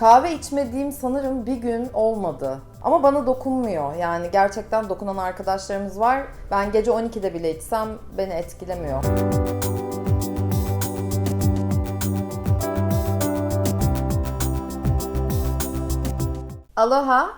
Kahve içmediğim sanırım bir gün olmadı. Ama bana dokunmuyor. Yani gerçekten dokunan arkadaşlarımız var. Ben gece 12'de bile içsem beni etkilemiyor. Aloha.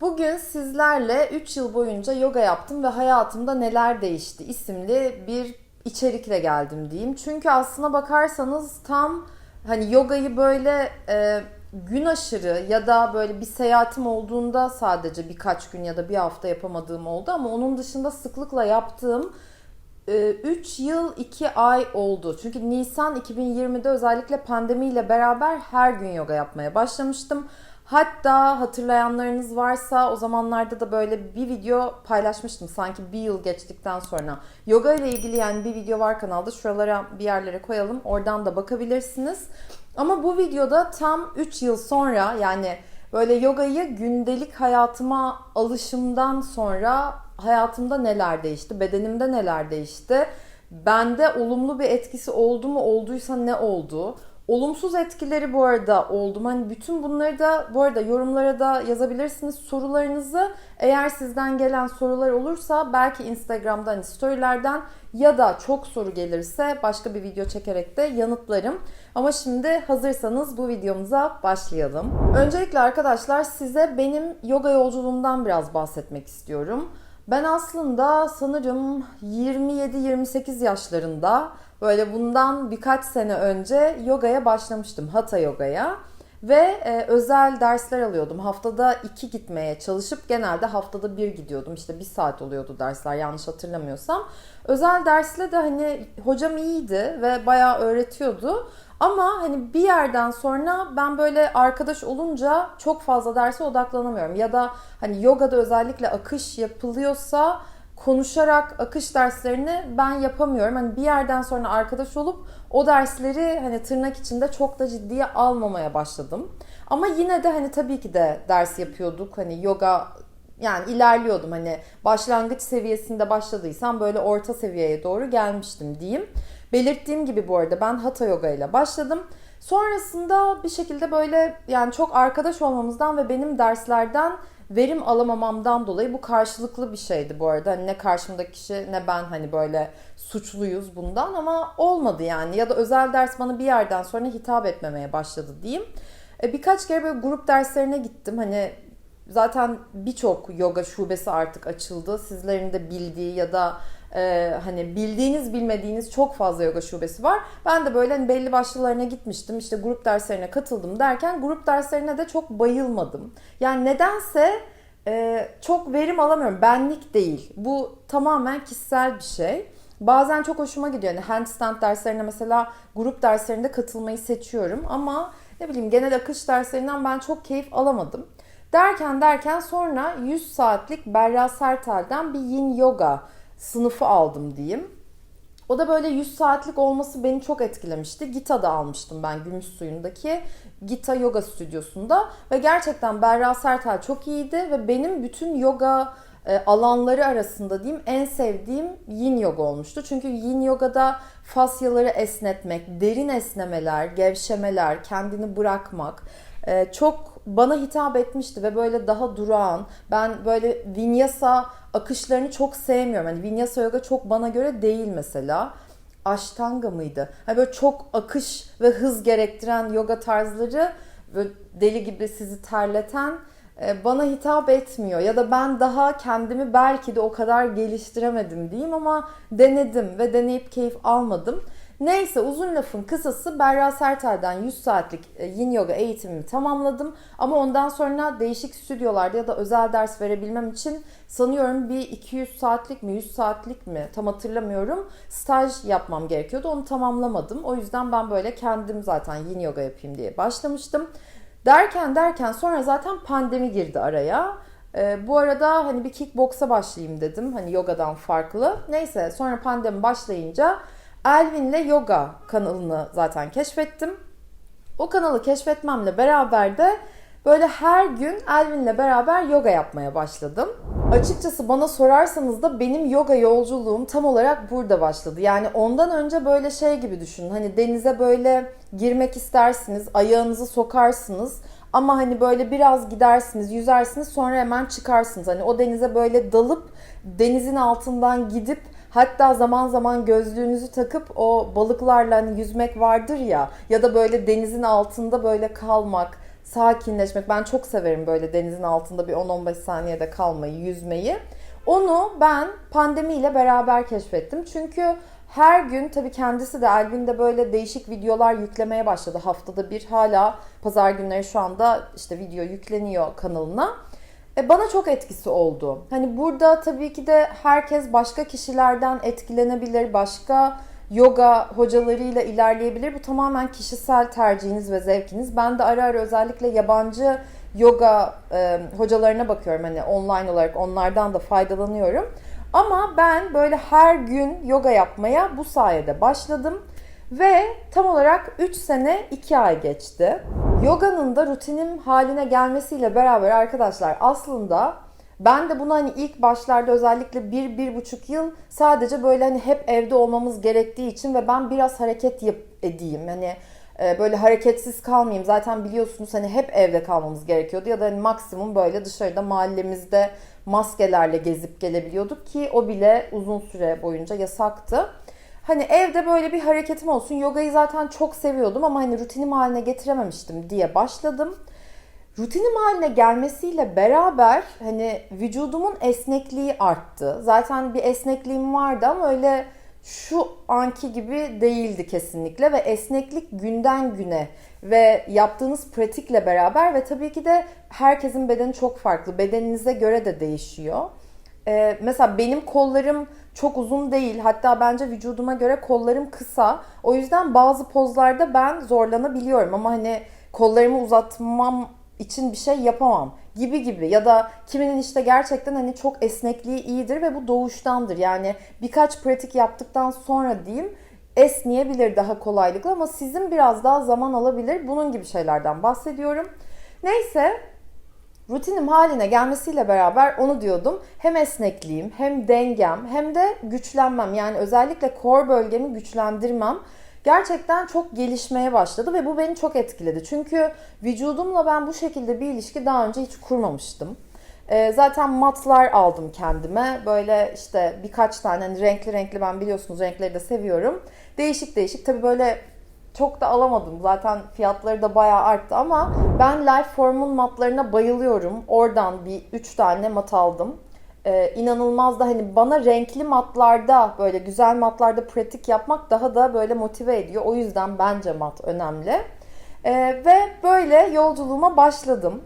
Bugün sizlerle 3 yıl boyunca yoga yaptım ve hayatımda neler değişti isimli bir içerikle geldim diyeyim. Çünkü aslına bakarsanız tam hani yogayı böyle e, gün aşırı ya da böyle bir seyahatim olduğunda sadece birkaç gün ya da bir hafta yapamadığım oldu ama onun dışında sıklıkla yaptığım 3 yıl 2 ay oldu. Çünkü Nisan 2020'de özellikle pandemiyle beraber her gün yoga yapmaya başlamıştım. Hatta hatırlayanlarınız varsa o zamanlarda da böyle bir video paylaşmıştım sanki bir yıl geçtikten sonra. Yoga ile ilgili yani bir video var kanalda şuralara bir yerlere koyalım oradan da bakabilirsiniz. Ama bu videoda tam 3 yıl sonra yani böyle yogayı gündelik hayatıma alışımdan sonra hayatımda neler değişti, bedenimde neler değişti, bende olumlu bir etkisi oldu mu, olduysa ne oldu? Olumsuz etkileri bu arada oldu. mu? Hani bütün bunları da bu arada yorumlara da yazabilirsiniz sorularınızı. Eğer sizden gelen sorular olursa belki Instagram'dan hani storylerden ya da çok soru gelirse başka bir video çekerek de yanıtlarım. Ama şimdi hazırsanız bu videomuza başlayalım. Öncelikle arkadaşlar size benim yoga yolculuğumdan biraz bahsetmek istiyorum. Ben aslında sanırım 27-28 yaşlarında böyle bundan birkaç sene önce yogaya başlamıştım. Hatha yogaya. Ve e, özel dersler alıyordum. Haftada iki gitmeye çalışıp genelde haftada bir gidiyordum. İşte bir saat oluyordu dersler yanlış hatırlamıyorsam. Özel dersle de hani hocam iyiydi ve bayağı öğretiyordu. Ama hani bir yerden sonra ben böyle arkadaş olunca çok fazla derse odaklanamıyorum. Ya da hani yogada özellikle akış yapılıyorsa konuşarak akış derslerini ben yapamıyorum. Hani bir yerden sonra arkadaş olup o dersleri hani tırnak içinde çok da ciddiye almamaya başladım. Ama yine de hani tabii ki de ders yapıyorduk. Hani yoga yani ilerliyordum hani başlangıç seviyesinde başladıysam böyle orta seviyeye doğru gelmiştim diyeyim. Belirttiğim gibi bu arada ben hatha yoga ile başladım. Sonrasında bir şekilde böyle yani çok arkadaş olmamızdan ve benim derslerden verim alamamamdan dolayı bu karşılıklı bir şeydi bu arada. Hani ne karşımdaki kişi ne ben hani böyle suçluyuz bundan ama olmadı yani. Ya da özel ders bana bir yerden sonra hitap etmemeye başladı diyeyim. E, birkaç kere böyle grup derslerine gittim. Hani zaten birçok yoga şubesi artık açıldı. Sizlerin de bildiği ya da e, hani bildiğiniz bilmediğiniz çok fazla yoga şubesi var. Ben de böyle hani belli başlılarına gitmiştim. İşte grup derslerine katıldım derken grup derslerine de çok bayılmadım. Yani nedense e, çok verim alamıyorum. Benlik değil. Bu tamamen kişisel bir şey. Bazen çok hoşuma gidiyor. Yani handstand derslerine mesela grup derslerinde katılmayı seçiyorum ama ne bileyim genel akış derslerinden ben çok keyif alamadım. Derken derken sonra 100 saatlik Berra Sertel'den bir yin yoga sınıfı aldım diyeyim. O da böyle 100 saatlik olması beni çok etkilemişti. Gita'da almıştım ben Gümüş Suyu'ndaki Gita Yoga Stüdyosu'nda. Ve gerçekten Berra Sertel çok iyiydi ve benim bütün yoga e, alanları arasında diyeyim en sevdiğim yin yoga olmuştu. Çünkü yin yogada fasyaları esnetmek, derin esnemeler, gevşemeler, kendini bırakmak e, çok bana hitap etmişti ve böyle daha durağan. Ben böyle vinyasa akışlarını çok sevmiyorum. Hani vinyasa yoga çok bana göre değil mesela. Ashtanga mıydı? Hani böyle çok akış ve hız gerektiren yoga tarzları böyle deli gibi sizi terleten e, bana hitap etmiyor ya da ben daha kendimi belki de o kadar geliştiremedim diyeyim ama denedim ve deneyip keyif almadım. Neyse uzun lafın kısası Berra Sertel'den 100 saatlik e, yin yoga eğitimimi tamamladım. Ama ondan sonra değişik stüdyolarda ya da özel ders verebilmem için sanıyorum bir 200 saatlik mi 100 saatlik mi tam hatırlamıyorum staj yapmam gerekiyordu. Onu tamamlamadım. O yüzden ben böyle kendim zaten yin yoga yapayım diye başlamıştım. Derken derken sonra zaten pandemi girdi araya. Ee, bu arada hani bir kickboksa başlayayım dedim. Hani yogadan farklı. Neyse sonra pandemi başlayınca Elvin'le yoga kanalını zaten keşfettim. O kanalı keşfetmemle beraber de böyle her gün Elvin'le beraber yoga yapmaya başladım. Açıkçası bana sorarsanız da benim yoga yolculuğum tam olarak burada başladı. Yani ondan önce böyle şey gibi düşünün. Hani denize böyle girmek istersiniz, ayağınızı sokarsınız ama hani böyle biraz gidersiniz, yüzersiniz sonra hemen çıkarsınız. Hani o denize böyle dalıp denizin altından gidip Hatta zaman zaman gözlüğünüzü takıp o balıklarla hani yüzmek vardır ya ya da böyle denizin altında böyle kalmak, sakinleşmek. Ben çok severim böyle denizin altında bir 10-15 saniyede kalmayı, yüzmeyi. Onu ben pandemiyle beraber keşfettim. Çünkü her gün tabii kendisi de Elvin'de böyle değişik videolar yüklemeye başladı. Haftada bir hala pazar günleri şu anda işte video yükleniyor kanalına. E, bana çok etkisi oldu. Hani burada tabii ki de herkes başka kişilerden etkilenebilir, başka yoga hocalarıyla ilerleyebilir. Bu tamamen kişisel tercihiniz ve zevkiniz. Ben de ara ara özellikle yabancı yoga e, hocalarına bakıyorum. Hani online olarak onlardan da faydalanıyorum. Ama ben böyle her gün yoga yapmaya bu sayede başladım. Ve tam olarak 3 sene 2 ay geçti. Yoga'nın da rutinim haline gelmesiyle beraber arkadaşlar aslında ben de bunu hani ilk başlarda özellikle bir, bir buçuk yıl sadece böyle hani hep evde olmamız gerektiği için ve ben biraz hareket yap edeyim. Hani e, böyle hareketsiz kalmayayım. Zaten biliyorsunuz hani hep evde kalmamız gerekiyordu ya da hani maksimum böyle dışarıda mahallemizde maskelerle gezip gelebiliyorduk ki o bile uzun süre boyunca yasaktı. Hani evde böyle bir hareketim olsun. Yogayı zaten çok seviyordum ama hani rutinim haline getirememiştim diye başladım. Rutinim haline gelmesiyle beraber hani vücudumun esnekliği arttı. Zaten bir esnekliğim vardı ama öyle şu anki gibi değildi kesinlikle ve esneklik günden güne ve yaptığınız pratikle beraber ve tabii ki de herkesin bedeni çok farklı. Bedeninize göre de değişiyor. Ee, mesela benim kollarım çok uzun değil. Hatta bence vücuduma göre kollarım kısa. O yüzden bazı pozlarda ben zorlanabiliyorum ama hani kollarımı uzatmam için bir şey yapamam gibi gibi ya da kiminin işte gerçekten hani çok esnekliği iyidir ve bu doğuştandır. Yani birkaç pratik yaptıktan sonra diyeyim esneyebilir daha kolaylıkla ama sizin biraz daha zaman alabilir. Bunun gibi şeylerden bahsediyorum. Neyse rutinim haline gelmesiyle beraber onu diyordum. Hem esnekliğim, hem dengem, hem de güçlenmem. Yani özellikle core bölgemi güçlendirmem gerçekten çok gelişmeye başladı ve bu beni çok etkiledi. Çünkü vücudumla ben bu şekilde bir ilişki daha önce hiç kurmamıştım. Ee, zaten matlar aldım kendime. Böyle işte birkaç tane hani renkli renkli ben biliyorsunuz renkleri de seviyorum. Değişik değişik tabii böyle çok da alamadım. Zaten fiyatları da bayağı arttı ama ben Lifeform'un matlarına bayılıyorum. Oradan bir 3 tane mat aldım. Ee, inanılmaz da hani bana renkli matlarda böyle güzel matlarda pratik yapmak daha da böyle motive ediyor. O yüzden bence mat önemli. Ee, ve böyle yolculuğuma başladım.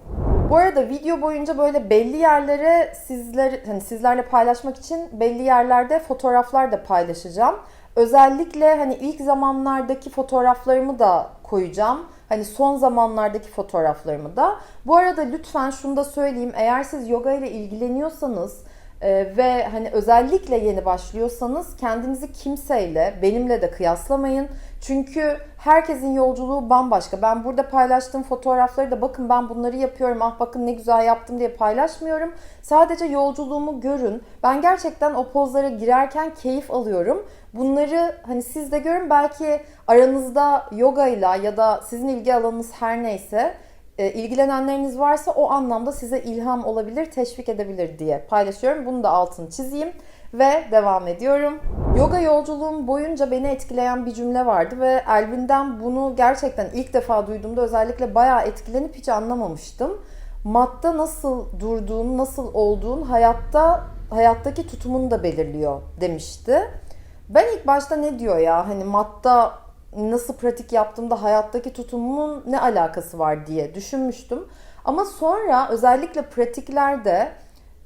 Bu arada video boyunca böyle belli yerlere sizler hani sizlerle paylaşmak için belli yerlerde fotoğraflar da paylaşacağım. Özellikle hani ilk zamanlardaki fotoğraflarımı da koyacağım. Hani son zamanlardaki fotoğraflarımı da. Bu arada lütfen şunu da söyleyeyim. Eğer siz yoga ile ilgileniyorsanız ee, ve hani özellikle yeni başlıyorsanız kendinizi kimseyle, benimle de kıyaslamayın. Çünkü herkesin yolculuğu bambaşka. Ben burada paylaştığım fotoğrafları da bakın ben bunları yapıyorum, ah bakın ne güzel yaptım diye paylaşmıyorum. Sadece yolculuğumu görün. Ben gerçekten o pozlara girerken keyif alıyorum. Bunları hani siz de görün belki aranızda yogayla ya da sizin ilgi alanınız her neyse e, ilgilenenleriniz varsa o anlamda size ilham olabilir, teşvik edebilir diye paylaşıyorum. Bunu da altını çizeyim ve devam ediyorum. Yoga yolculuğum boyunca beni etkileyen bir cümle vardı ve Elvin'den bunu gerçekten ilk defa duyduğumda özellikle bayağı etkilenip hiç anlamamıştım. Matta nasıl durduğun, nasıl olduğun hayatta hayattaki tutumunu da belirliyor demişti. Ben ilk başta ne diyor ya hani matta nasıl pratik yaptığımda hayattaki tutumumun ne alakası var diye düşünmüştüm. Ama sonra özellikle pratiklerde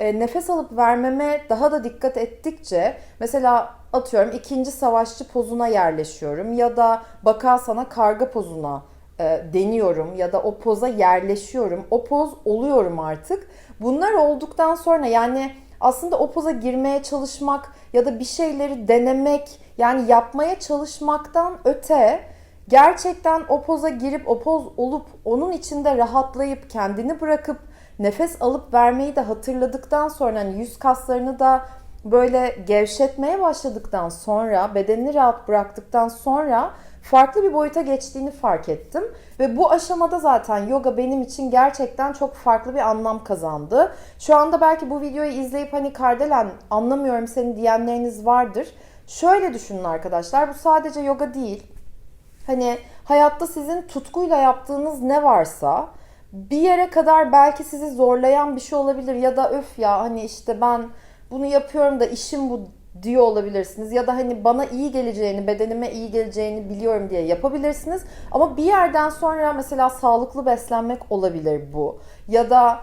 e, nefes alıp vermeme daha da dikkat ettikçe mesela atıyorum ikinci savaşçı pozuna yerleşiyorum ya da bakasana karga pozuna e, deniyorum ya da o poza yerleşiyorum. O poz oluyorum artık. Bunlar olduktan sonra yani aslında o poza girmeye çalışmak ya da bir şeyleri denemek yani yapmaya çalışmaktan öte gerçekten o poza girip o poz olup onun içinde rahatlayıp kendini bırakıp nefes alıp vermeyi de hatırladıktan sonra hani yüz kaslarını da böyle gevşetmeye başladıktan sonra bedenini rahat bıraktıktan sonra farklı bir boyuta geçtiğini fark ettim. Ve bu aşamada zaten yoga benim için gerçekten çok farklı bir anlam kazandı. Şu anda belki bu videoyu izleyip hani Kardelen anlamıyorum seni diyenleriniz vardır. Şöyle düşünün arkadaşlar bu sadece yoga değil. Hani hayatta sizin tutkuyla yaptığınız ne varsa bir yere kadar belki sizi zorlayan bir şey olabilir ya da öf ya hani işte ben bunu yapıyorum da işim bu diyor olabilirsiniz ya da hani bana iyi geleceğini, bedenime iyi geleceğini biliyorum diye yapabilirsiniz. Ama bir yerden sonra mesela sağlıklı beslenmek olabilir bu. Ya da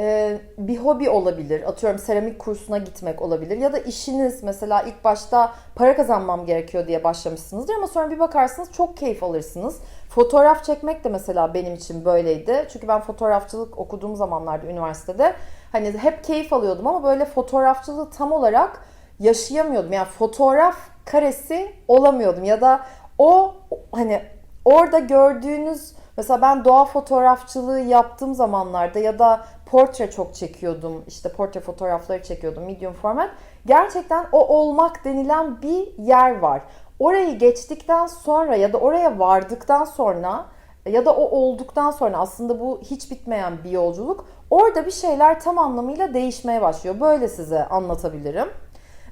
e, bir hobi olabilir. Atıyorum seramik kursuna gitmek olabilir. Ya da işiniz mesela ilk başta para kazanmam gerekiyor diye başlamışsınızdır ama sonra bir bakarsınız çok keyif alırsınız. Fotoğraf çekmek de mesela benim için böyleydi. Çünkü ben fotoğrafçılık okuduğum zamanlarda üniversitede hani hep keyif alıyordum ama böyle fotoğrafçılığı tam olarak yaşayamıyordum. Yani fotoğraf karesi olamıyordum ya da o hani orada gördüğünüz mesela ben doğa fotoğrafçılığı yaptığım zamanlarda ya da portre çok çekiyordum. İşte portre fotoğrafları çekiyordum medium format. Gerçekten o olmak denilen bir yer var. Orayı geçtikten sonra ya da oraya vardıktan sonra ya da o olduktan sonra aslında bu hiç bitmeyen bir yolculuk. Orada bir şeyler tam anlamıyla değişmeye başlıyor. Böyle size anlatabilirim.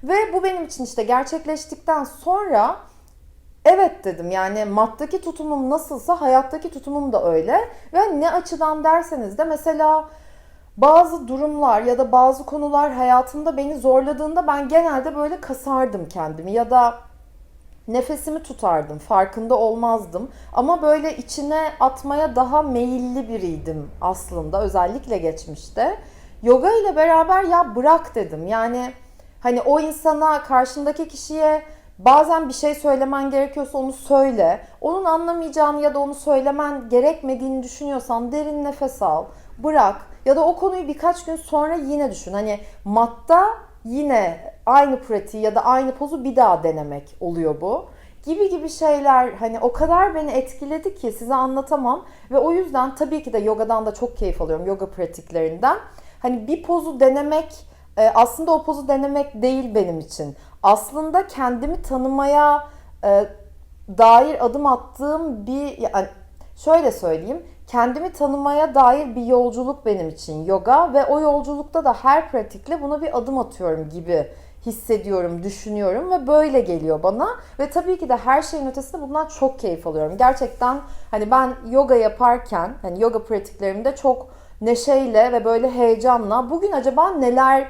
Ve bu benim için işte gerçekleştikten sonra evet dedim yani maddaki tutumum nasılsa hayattaki tutumum da öyle. Ve ne açıdan derseniz de mesela bazı durumlar ya da bazı konular hayatımda beni zorladığında ben genelde böyle kasardım kendimi ya da nefesimi tutardım, farkında olmazdım. Ama böyle içine atmaya daha meyilli biriydim aslında özellikle geçmişte. Yoga ile beraber ya bırak dedim. Yani hani o insana, karşındaki kişiye bazen bir şey söylemen gerekiyorsa onu söyle. Onun anlamayacağını ya da onu söylemen gerekmediğini düşünüyorsan derin nefes al, bırak. Ya da o konuyu birkaç gün sonra yine düşün. Hani matta yine aynı pratiği ya da aynı pozu bir daha denemek oluyor bu. Gibi gibi şeyler hani o kadar beni etkiledi ki size anlatamam. Ve o yüzden tabii ki de yogadan da çok keyif alıyorum yoga pratiklerinden. Hani bir pozu denemek e, aslında o pozu denemek değil benim için. Aslında kendimi tanımaya e, dair adım attığım bir yani şöyle söyleyeyim kendimi tanımaya dair bir yolculuk benim için yoga ve o yolculukta da her pratikle buna bir adım atıyorum gibi hissediyorum, düşünüyorum ve böyle geliyor bana. Ve tabii ki de her şeyin ötesinde bundan çok keyif alıyorum. Gerçekten hani ben yoga yaparken, hani yoga pratiklerimde çok neşeyle ve böyle heyecanla bugün acaba neler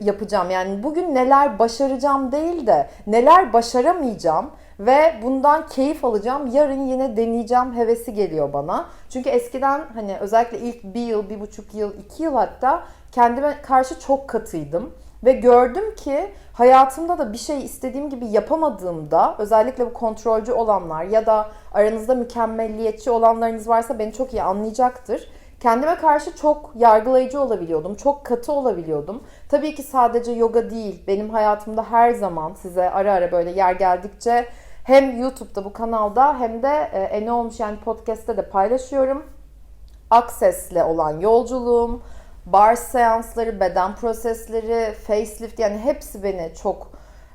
yapacağım? Yani bugün neler başaracağım değil de neler başaramayacağım ve bundan keyif alacağım. Yarın yine deneyeceğim hevesi geliyor bana. Çünkü eskiden hani özellikle ilk bir yıl, bir buçuk yıl, iki yıl hatta kendime karşı çok katıydım. Ve gördüm ki hayatımda da bir şey istediğim gibi yapamadığımda özellikle bu kontrolcü olanlar ya da aranızda mükemmelliyetçi olanlarınız varsa beni çok iyi anlayacaktır. Kendime karşı çok yargılayıcı olabiliyordum. Çok katı olabiliyordum. Tabii ki sadece yoga değil. Benim hayatımda her zaman size ara ara böyle yer geldikçe hem YouTube'da bu kanalda hem de e, e ne olmuş yani podcast'te de paylaşıyorum. Access'le olan yolculuğum, bar seansları, beden prosesleri, facelift yani hepsi beni çok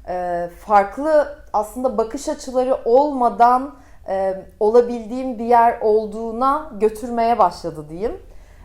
e, farklı aslında bakış açıları olmadan e, olabildiğim bir yer olduğuna götürmeye başladı diyeyim.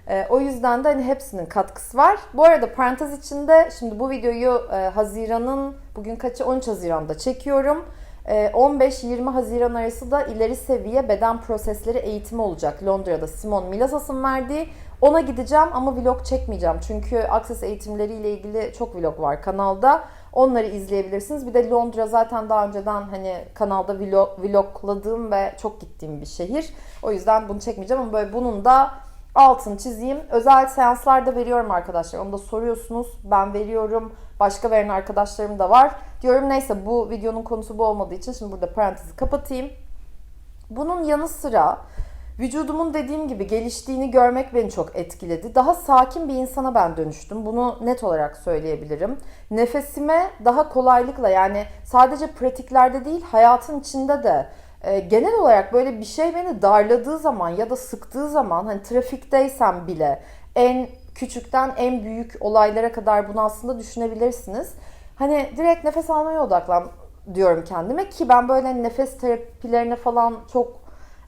E, o yüzden de hani hepsinin katkısı var. Bu arada parantez içinde şimdi bu videoyu e, Haziran'ın bugün kaçı 13 Haziran'da çekiyorum. 15-20 Haziran arası da ileri seviye beden prosesleri eğitimi olacak. Londra'da Simon Milasas'ın verdiği. Ona gideceğim ama vlog çekmeyeceğim. Çünkü Access eğitimleriyle ilgili çok vlog var kanalda. Onları izleyebilirsiniz. Bir de Londra zaten daha önceden hani kanalda vlog, vlogladığım ve çok gittiğim bir şehir. O yüzden bunu çekmeyeceğim ama böyle bunun da altını çizeyim. Özel seanslar da veriyorum arkadaşlar. Onu da soruyorsunuz. Ben veriyorum. Başka veren arkadaşlarım da var. Diyorum neyse bu videonun konusu bu olmadığı için şimdi burada parantezi kapatayım. Bunun yanı sıra Vücudumun dediğim gibi geliştiğini görmek beni çok etkiledi. Daha sakin bir insana ben dönüştüm. Bunu net olarak söyleyebilirim. Nefesime daha kolaylıkla yani sadece pratiklerde değil hayatın içinde de e, genel olarak böyle bir şey beni darladığı zaman ya da sıktığı zaman hani trafikteysem bile en küçükten en büyük olaylara kadar bunu aslında düşünebilirsiniz. Hani direkt nefes almaya odaklan diyorum kendime ki ben böyle nefes terapilerine falan çok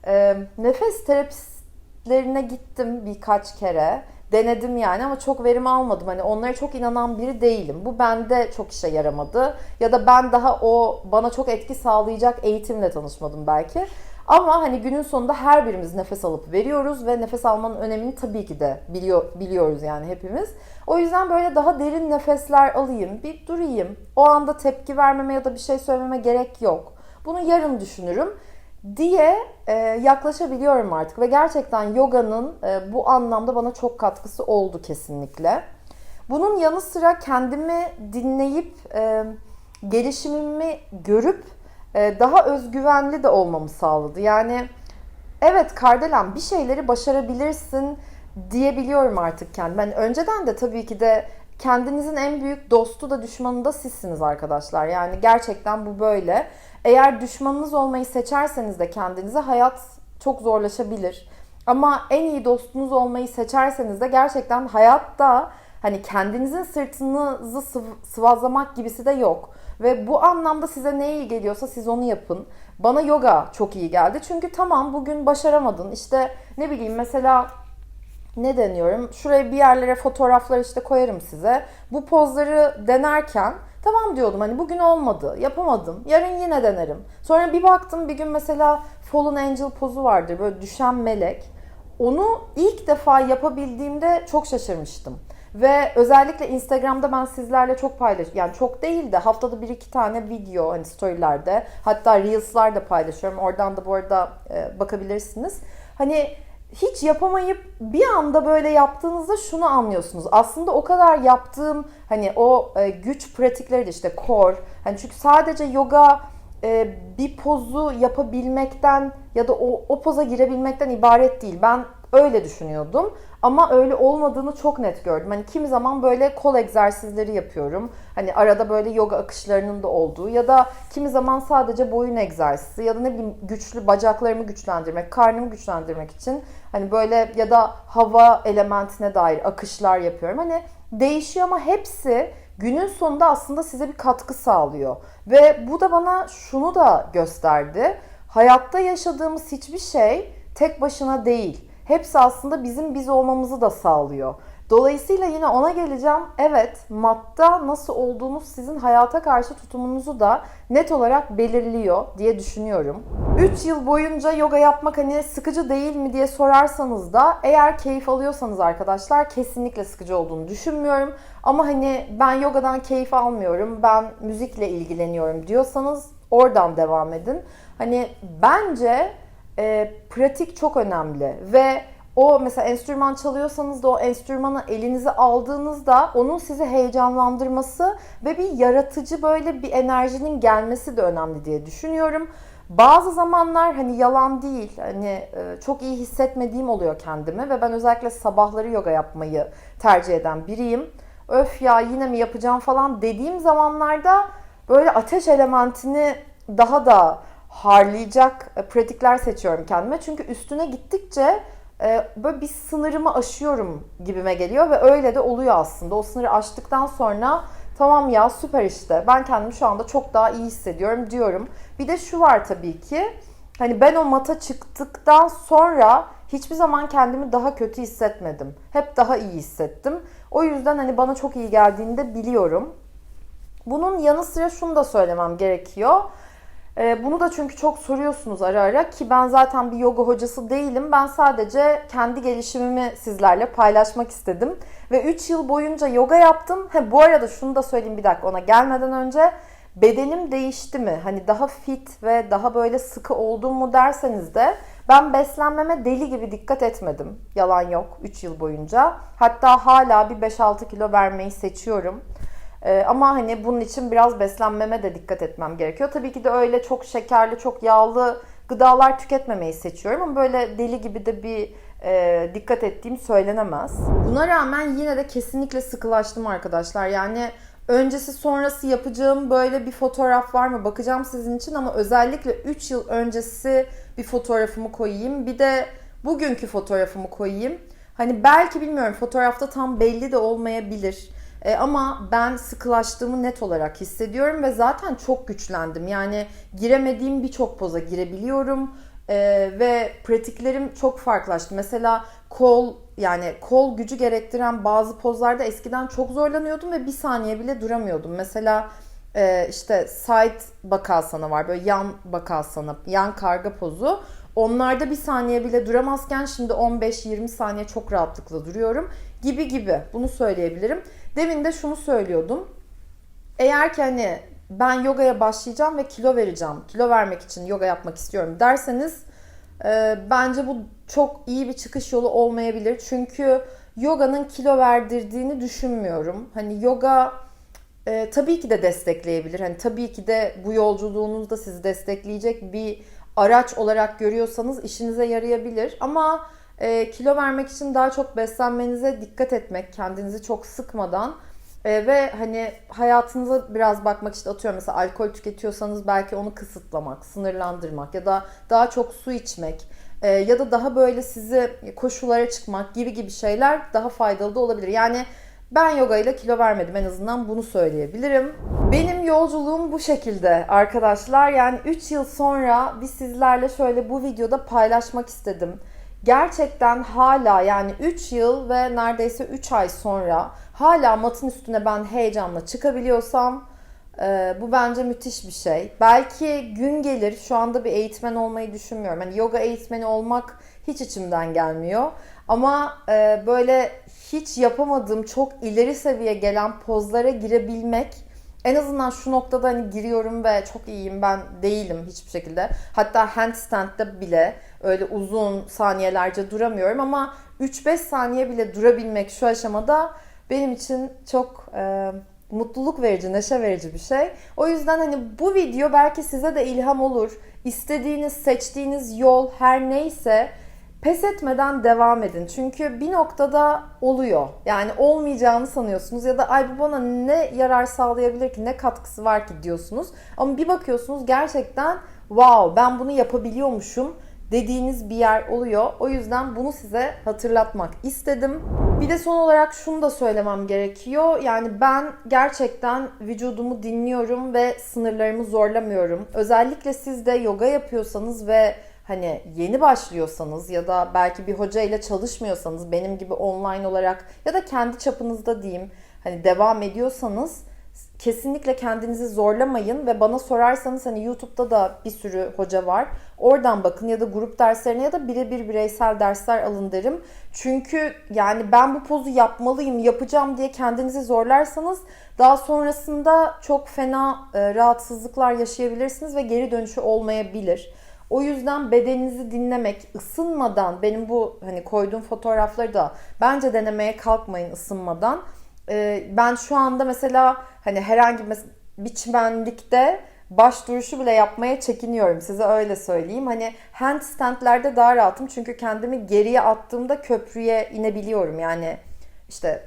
e, nefes terapistlerine gittim birkaç kere. Denedim yani ama çok verim almadım. Hani onlara çok inanan biri değilim. Bu bende çok işe yaramadı. Ya da ben daha o bana çok etki sağlayacak eğitimle tanışmadım belki. Ama hani günün sonunda her birimiz nefes alıp veriyoruz ve nefes almanın önemini tabii ki de biliyor, biliyoruz yani hepimiz. O yüzden böyle daha derin nefesler alayım, bir durayım. O anda tepki vermeme ya da bir şey söylememe gerek yok. Bunu yarın düşünürüm diye e, yaklaşabiliyorum artık ve gerçekten yoganın e, bu anlamda bana çok katkısı oldu kesinlikle. Bunun yanı sıra kendimi dinleyip e, gelişimimi görüp e, daha özgüvenli de olmamı sağladı. Yani evet Kardelen bir şeyleri başarabilirsin diyebiliyorum artık kendime. Yani önceden de tabii ki de kendinizin en büyük dostu da düşmanı da sizsiniz arkadaşlar. Yani gerçekten bu böyle. Eğer düşmanınız olmayı seçerseniz de kendinize hayat çok zorlaşabilir. Ama en iyi dostunuz olmayı seçerseniz de gerçekten hayatta hani kendinizin sırtınızı sıv- sıvazlamak gibisi de yok. Ve bu anlamda size ne iyi geliyorsa siz onu yapın. Bana yoga çok iyi geldi. Çünkü tamam bugün başaramadın. İşte ne bileyim mesela ne deniyorum? Şuraya bir yerlere fotoğraflar işte koyarım size. Bu pozları denerken tamam diyordum hani bugün olmadı, yapamadım. Yarın yine denerim. Sonra bir baktım bir gün mesela Fallen Angel pozu vardır böyle düşen melek. Onu ilk defa yapabildiğimde çok şaşırmıştım. Ve özellikle Instagram'da ben sizlerle çok paylaş yani çok değil de haftada bir iki tane video hani storylerde hatta reels'lar da paylaşıyorum. Oradan da bu arada e, bakabilirsiniz. Hani hiç yapamayıp bir anda böyle yaptığınızda şunu anlıyorsunuz. Aslında o kadar yaptığım hani o e, güç pratikleri de işte core. Hani çünkü sadece yoga e, bir pozu yapabilmekten ya da o, o poza girebilmekten ibaret değil. Ben öyle düşünüyordum. Ama öyle olmadığını çok net gördüm. Hani kimi zaman böyle kol egzersizleri yapıyorum. Hani arada böyle yoga akışlarının da olduğu ya da kimi zaman sadece boyun egzersizi ya da ne bileyim güçlü bacaklarımı güçlendirmek, karnımı güçlendirmek için hani böyle ya da hava elementine dair akışlar yapıyorum. Hani değişiyor ama hepsi günün sonunda aslında size bir katkı sağlıyor. Ve bu da bana şunu da gösterdi. Hayatta yaşadığımız hiçbir şey tek başına değil hepsi aslında bizim biz olmamızı da sağlıyor. Dolayısıyla yine ona geleceğim. Evet, matta nasıl olduğunuz sizin hayata karşı tutumunuzu da net olarak belirliyor diye düşünüyorum. 3 yıl boyunca yoga yapmak hani sıkıcı değil mi diye sorarsanız da eğer keyif alıyorsanız arkadaşlar kesinlikle sıkıcı olduğunu düşünmüyorum. Ama hani ben yogadan keyif almıyorum, ben müzikle ilgileniyorum diyorsanız oradan devam edin. Hani bence e, pratik çok önemli ve o mesela enstrüman çalıyorsanız da o enstrümanı elinize aldığınızda onun sizi heyecanlandırması ve bir yaratıcı böyle bir enerjinin gelmesi de önemli diye düşünüyorum. Bazı zamanlar hani yalan değil hani e, çok iyi hissetmediğim oluyor kendimi ve ben özellikle sabahları yoga yapmayı tercih eden biriyim. Öf ya yine mi yapacağım falan dediğim zamanlarda böyle ateş elementini daha da harlayacak e, pratikler seçiyorum kendime. Çünkü üstüne gittikçe e, böyle bir sınırımı aşıyorum gibime geliyor ve öyle de oluyor aslında. O sınırı aştıktan sonra tamam ya süper işte ben kendimi şu anda çok daha iyi hissediyorum diyorum. Bir de şu var tabii ki hani ben o mata çıktıktan sonra hiçbir zaman kendimi daha kötü hissetmedim. Hep daha iyi hissettim. O yüzden hani bana çok iyi geldiğini de biliyorum. Bunun yanı sıra şunu da söylemem gerekiyor. Ee, bunu da çünkü çok soruyorsunuz ara ara ki ben zaten bir yoga hocası değilim. Ben sadece kendi gelişimimi sizlerle paylaşmak istedim. Ve 3 yıl boyunca yoga yaptım. He, bu arada şunu da söyleyeyim bir dakika ona gelmeden önce. Bedenim değişti mi? Hani daha fit ve daha böyle sıkı oldum mu derseniz de ben beslenmeme deli gibi dikkat etmedim. Yalan yok 3 yıl boyunca. Hatta hala bir 5-6 kilo vermeyi seçiyorum. Ee, ama hani bunun için biraz beslenmeme de dikkat etmem gerekiyor. Tabii ki de öyle çok şekerli, çok yağlı gıdalar tüketmemeyi seçiyorum ama böyle deli gibi de bir e, dikkat ettiğim söylenemez. Buna rağmen yine de kesinlikle sıkılaştım arkadaşlar. Yani öncesi sonrası yapacağım böyle bir fotoğraf var mı bakacağım sizin için ama özellikle 3 yıl öncesi bir fotoğrafımı koyayım. Bir de bugünkü fotoğrafımı koyayım. Hani belki bilmiyorum fotoğrafta tam belli de olmayabilir. E, ama ben sıkılaştığımı net olarak hissediyorum ve zaten çok güçlendim. Yani giremediğim birçok poza girebiliyorum. E, ve pratiklerim çok farklılaştı. Mesela kol yani kol gücü gerektiren bazı pozlarda eskiden çok zorlanıyordum ve bir saniye bile duramıyordum. Mesela e, işte side bakasana var böyle yan bakasana, yan karga pozu. Onlarda bir saniye bile duramazken şimdi 15-20 saniye çok rahatlıkla duruyorum gibi gibi bunu söyleyebilirim. Demin de şunu söylüyordum. Eğer ki hani ben yogaya başlayacağım ve kilo vereceğim, kilo vermek için yoga yapmak istiyorum derseniz e, bence bu çok iyi bir çıkış yolu olmayabilir. Çünkü yoganın kilo verdirdiğini düşünmüyorum. Hani yoga e, tabii ki de destekleyebilir. Hani tabii ki de bu yolculuğunuzda sizi destekleyecek bir araç olarak görüyorsanız işinize yarayabilir. Ama e, kilo vermek için daha çok beslenmenize dikkat etmek, kendinizi çok sıkmadan e, ve hani hayatınıza biraz bakmak işte atıyorum mesela alkol tüketiyorsanız belki onu kısıtlamak, sınırlandırmak ya da daha çok su içmek e, ya da daha böyle sizi koşulara çıkmak gibi gibi şeyler daha faydalı da olabilir. Yani ben yoga ile kilo vermedim en azından bunu söyleyebilirim. Benim yolculuğum bu şekilde arkadaşlar. Yani 3 yıl sonra bir sizlerle şöyle bu videoda paylaşmak istedim. Gerçekten hala yani 3 yıl ve neredeyse 3 ay sonra hala matın üstüne ben heyecanla çıkabiliyorsam e, bu bence müthiş bir şey. Belki gün gelir şu anda bir eğitmen olmayı düşünmüyorum. Hani yoga eğitmeni olmak hiç içimden gelmiyor. Ama e, böyle hiç yapamadığım çok ileri seviye gelen pozlara girebilmek en azından şu noktada hani giriyorum ve çok iyiyim ben değilim hiçbir şekilde. Hatta handstand'de bile öyle uzun saniyelerce duramıyorum ama 3-5 saniye bile durabilmek şu aşamada benim için çok e, mutluluk verici, neşe verici bir şey. O yüzden hani bu video belki size de ilham olur. İstediğiniz, seçtiğiniz yol her neyse pes etmeden devam edin. Çünkü bir noktada oluyor. Yani olmayacağını sanıyorsunuz ya da ay bu bana ne yarar sağlayabilir ki, ne katkısı var ki diyorsunuz. Ama bir bakıyorsunuz gerçekten wow ben bunu yapabiliyormuşum dediğiniz bir yer oluyor. O yüzden bunu size hatırlatmak istedim. Bir de son olarak şunu da söylemem gerekiyor. Yani ben gerçekten vücudumu dinliyorum ve sınırlarımı zorlamıyorum. Özellikle siz de yoga yapıyorsanız ve hani yeni başlıyorsanız ya da belki bir hoca ile çalışmıyorsanız benim gibi online olarak ya da kendi çapınızda diyeyim hani devam ediyorsanız kesinlikle kendinizi zorlamayın ve bana sorarsanız hani YouTube'da da bir sürü hoca var. Oradan bakın ya da grup derslerine ya da birebir bireysel dersler alın derim. Çünkü yani ben bu pozu yapmalıyım, yapacağım diye kendinizi zorlarsanız daha sonrasında çok fena e, rahatsızlıklar yaşayabilirsiniz ve geri dönüşü olmayabilir. O yüzden bedeninizi dinlemek, ısınmadan benim bu hani koyduğum fotoğrafları da bence denemeye kalkmayın ısınmadan. Ee, ben şu anda mesela hani herhangi bir çimenlikte baş duruşu bile yapmaya çekiniyorum. Size öyle söyleyeyim. Hani handstandlerde daha rahatım çünkü kendimi geriye attığımda köprüye inebiliyorum. Yani işte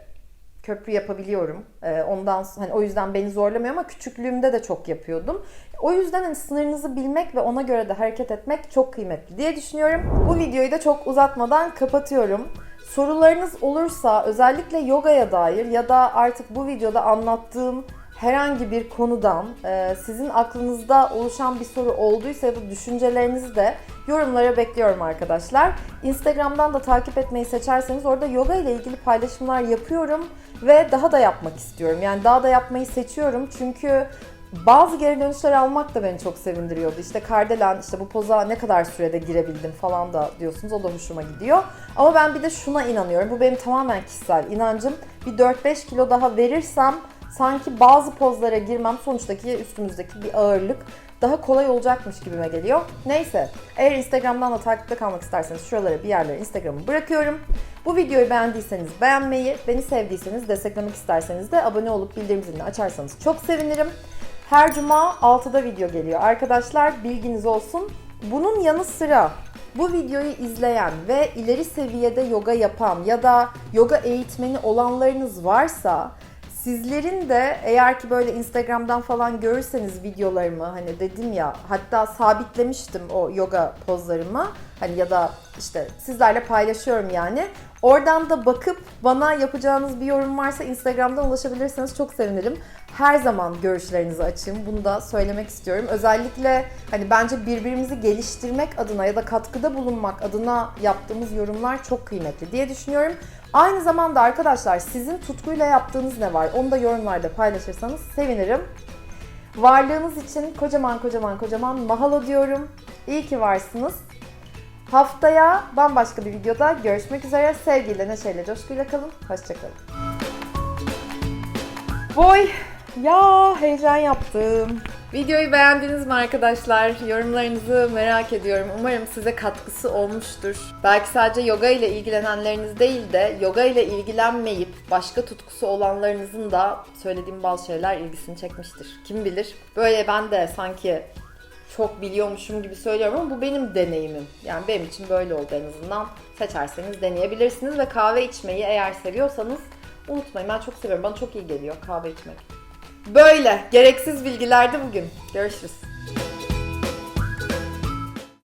köprü yapabiliyorum. Ee, ondan hani o yüzden beni zorlamıyor ama küçüklüğümde de çok yapıyordum. O yüzden hani sınırınızı bilmek ve ona göre de hareket etmek çok kıymetli diye düşünüyorum. Bu videoyu da çok uzatmadan kapatıyorum. Sorularınız olursa özellikle yogaya dair ya da artık bu videoda anlattığım herhangi bir konudan e, sizin aklınızda oluşan bir soru olduysa ya da düşüncelerinizi de yorumlara bekliyorum arkadaşlar. Instagram'dan da takip etmeyi seçerseniz orada yoga ile ilgili paylaşımlar yapıyorum ve daha da yapmak istiyorum. Yani daha da yapmayı seçiyorum çünkü bazı geri dönüşler almak da beni çok sevindiriyordu. İşte Kardelen işte bu poza ne kadar sürede girebildim falan da diyorsunuz. O da hoşuma gidiyor. Ama ben bir de şuna inanıyorum. Bu benim tamamen kişisel inancım. Bir 4-5 kilo daha verirsem sanki bazı pozlara girmem sonuçtaki üstümüzdeki bir ağırlık daha kolay olacakmış gibime geliyor. Neyse eğer Instagram'dan da takipte kalmak isterseniz şuralara bir yerlere Instagram'ı bırakıyorum. Bu videoyu beğendiyseniz beğenmeyi, beni sevdiyseniz desteklemek isterseniz de abone olup bildirim zilini açarsanız çok sevinirim. Her cuma 6'da video geliyor. Arkadaşlar bilginiz olsun. Bunun yanı sıra bu videoyu izleyen ve ileri seviyede yoga yapan ya da yoga eğitmeni olanlarınız varsa Sizlerin de eğer ki böyle Instagram'dan falan görürseniz videolarımı hani dedim ya hatta sabitlemiştim o yoga pozlarımı hani ya da işte sizlerle paylaşıyorum yani. Oradan da bakıp bana yapacağınız bir yorum varsa Instagram'dan ulaşabilirseniz çok sevinirim. Her zaman görüşlerinizi açayım. Bunu da söylemek istiyorum. Özellikle hani bence birbirimizi geliştirmek adına ya da katkıda bulunmak adına yaptığımız yorumlar çok kıymetli diye düşünüyorum. Aynı zamanda arkadaşlar sizin tutkuyla yaptığınız ne var? Onu da yorumlarda paylaşırsanız sevinirim. Varlığınız için kocaman kocaman kocaman mahalo diyorum. İyi ki varsınız. Haftaya bambaşka bir videoda görüşmek üzere. Sevgiyle, neşeyle, coşkuyla kalın. Hoşçakalın. Boy! Ya heyecan yaptım. Videoyu beğendiniz mi arkadaşlar? Yorumlarınızı merak ediyorum. Umarım size katkısı olmuştur. Belki sadece yoga ile ilgilenenleriniz değil de yoga ile ilgilenmeyip başka tutkusu olanlarınızın da söylediğim bazı şeyler ilgisini çekmiştir. Kim bilir? Böyle ben de sanki çok biliyormuşum gibi söylüyorum ama bu benim deneyimim. Yani benim için böyle oldu en azından. Seçerseniz deneyebilirsiniz ve kahve içmeyi eğer seviyorsanız unutmayın. Ben çok seviyorum. Bana çok iyi geliyor kahve içmek. Böyle gereksiz bilgilerdi bugün. Görüşürüz.